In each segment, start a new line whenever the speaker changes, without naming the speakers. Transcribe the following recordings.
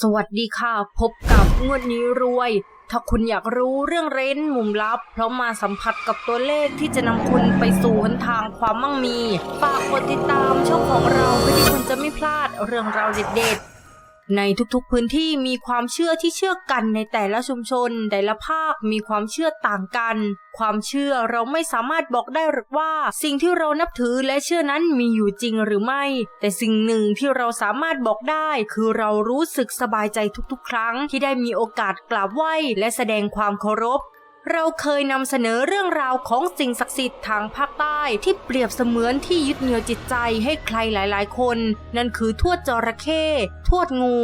สวัสดีค่ะ พบกับงวดนี้รวย ถ้าคุณอยากรู้เรื่องเร้นมุมลับ เพราะมาสัมผัสกับตัวเลขที่จะนำคุณไปสู่หนทางความมั่งมี ฝากกดติดตามช่องของเราเพื่อที่คุณจะไม่พลาดเรื่องราวเด็ดๆ ในทุกๆพื้นที่มีความเชื่อที่เชื่อกันในแต่ละชุมชน แต่ละภาคมีความเชื่อต่างกัน ความเชื่อเราไม่สามารถบอกได้หรอกว่า สิ่งที่เรานับถือและเชื่อนั้นมีอยู่จริงหรือไม่ แต่สิ่งหนึ่งที่เราสามารถบอกได้ คือเรารู้สึกสบายใจทุกๆ ครั้งที่ได้มีโอกาสกราบไหว้และแสดงความเคารพ เราเคยนำเสนอเรื่องราวของสิ่งศักดิ์สิทธิ์ทางภาคใต้ที่เปรียบเสมือนที่ยึดเหนี่ยวจิตใจให้ใครหลาย ๆ คน นั่นคือทวดจระเข้ทวดงู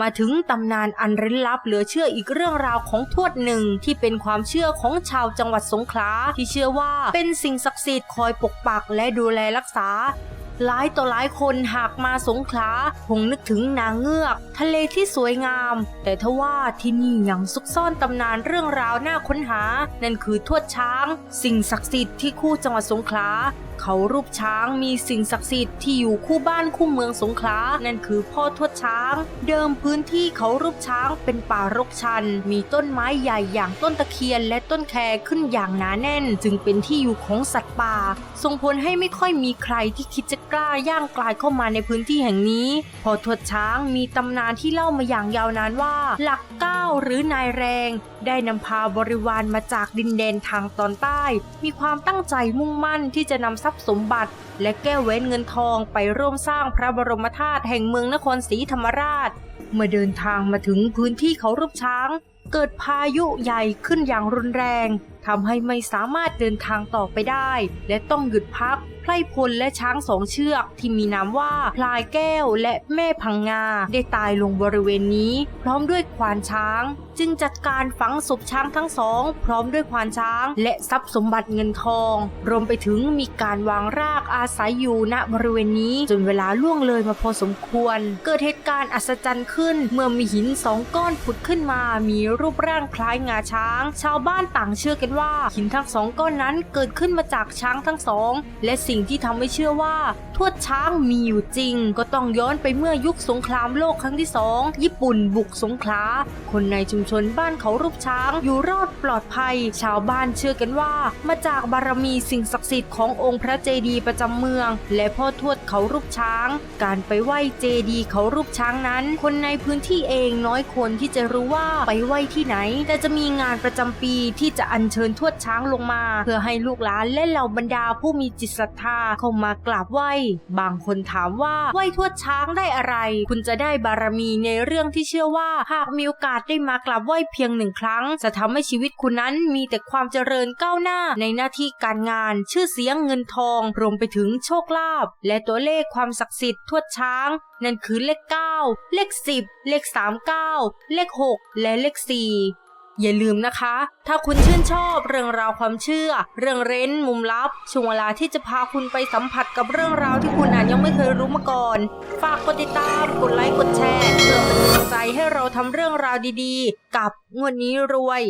มาถึงตำนานอันเร้นลับเหลือเชื่ออีกเรื่องราวของทวดหนึ่งที่เป็นความเชื่อของชาวจังหวัดสงขลาที่เชื่อว่าเป็นสิ่งศักดิ์สิทธิ์คอยปกปักและดูแลรักษา หลายต่อหลายคนหากมาสงขลาคงนึกถึงนางเงือก ทะเลที่สวยงาม แต่ทว่าที่นี่ยังซุกซ่อนตำนานเรื่องราวน่าค้นหา นั่นคือทวดช้าง สิ่งศักดิ์สิทธิ์ที่คู่จังหวัดสงขลาเขารูปช้างมีสิ่งศักดิ์สิทธิ์ที่อยู่คู่บ้านคู่เมืองสงขลา นั่นคือพ่อทวดช้าง เดิมพื้นที่เขารูปช้างเป็นป่ารกชัน มีต้นไม้ใหญ่อย่างต้นตะเคียนและต้นแคขึ้นอย่างหนาแน่น จึงเป็นที่อยู่ของสัตว์ป่า ส่งผลให้ไม่ค่อยมีใครที่คิดจะกล้าย่างกลายเข้ามาในพื้นที่แห่งนี้ พอทวดช้างมีตำนานที่เล่ามาอย่างยาวนานว่า หลักเก้าหรือนายแรง ได้นำพาบริวารมาจากดินแดนทางตอนใต้ มีความตั้งใจมุ่งมั่นที่จะนำทรัพย์สมบัติ และแก้วแหวนเงินทองไปร่วมสร้างพระบรมธาตุแห่งเมืองนครศรีธรรมราช เมื่อเดินทางมาถึงพื้นที่เขารูปช้าง เกิดพายุใหญ่ขึ้นอย่างรุนแรง ทำให้ไม่สามารถเดินทางต่อไปได้ และต้องหยุดพักไพรพลและช้างสองเชือกที่มีนามว่าพลายแก้วและแม่พังงาได้ตายลงบริเวณนี้ พร้อมด้วยควานช้าง จึงจัดการฝังศพช้างทั้งสอง พร้อมด้วยควานช้าง และทรัพย์สมบัติเงินทอง รวมไปถึงมีการวางรากอาศัยอยู่ณบริเวณนี้ จนเวลาล่วงเลยมาพอสมควร เกิดเหตุการณ์อัศจรรย์ขึ้น เมื่อมีหินสองก้อนผุดขึ้นมา มีรูปร่างคล้ายงาช้าง ชาวบ้านต่างเชื่อกันว่าหินทั้งสองก้อนนั้นเกิดขึ้นมาจากช้างทั้งสอง และสิ่งที่ทำให้เชื่อว่า ทวดช้างมีอยู่จริง ก็ต้องย้อนไปเมื่อยุคสงครามโลกครั้งที่สองญี่ปุ่นบุกสงขลาคนในชุมชนบ้านเขารูปช้างอยู่รอดปลอดภัย ชาวบ้านเชื่อกันว่า มาจากบารมีสิ่งศักดิ์สิทธิ์ขององค์พระเจดีย์ประจำเมือง และพ่อทวดเขารูปช้าง การไปไหว้เจดีย์เขารูปช้างนั้น คนในพื้นที่เองน้อยคนที่จะรู้ว่าไปไหว้ที่ไหน แต่จะมีงานประจำปีที่จะอัญเชิญทวดช้างลงมา เพื่อให้ลูกหลานและเหล่าบรรดาผู้มีจิตศรัทธาเข้ามากราบไหว้ บางคนถามว่าไหว้ทวดช้างได้อะไร คุณจะได้บารมีในเรื่องที่เชื่อว่า หากมีโอกาสได้มากราบไหว้เพียงหนึ่งครั้ง จะทำให้ชีวิตคุณนั้นมีแต่ความเจริญก้าวหน้าในหน้าที่การงาน ชื่อเสียงเงินทองรวมไปถึงโชคลาภและตัวเลขความศักดิ์สิทธิ์ทวดช้างนั่นคือเลข 9 เลข 10 เลข 39 เลข 6 และเลข 4 อย่าลืมนะคะ ถ้าคุณชื่นชอบเรื่องราวความเชื่อ เรื่องเร้นมุมลับ ช่วงเวลาที่จะพาคุณไปสัมผัสกับเรื่องราวที่คุณอาจยังไม่เคยรู้มาก่อน ฝากกดติดตาม กดไลค์ กดแชร์เพื่อเป็นกำลังใจให้เราทำเรื่องราวดีๆ กับงวดนี้รวย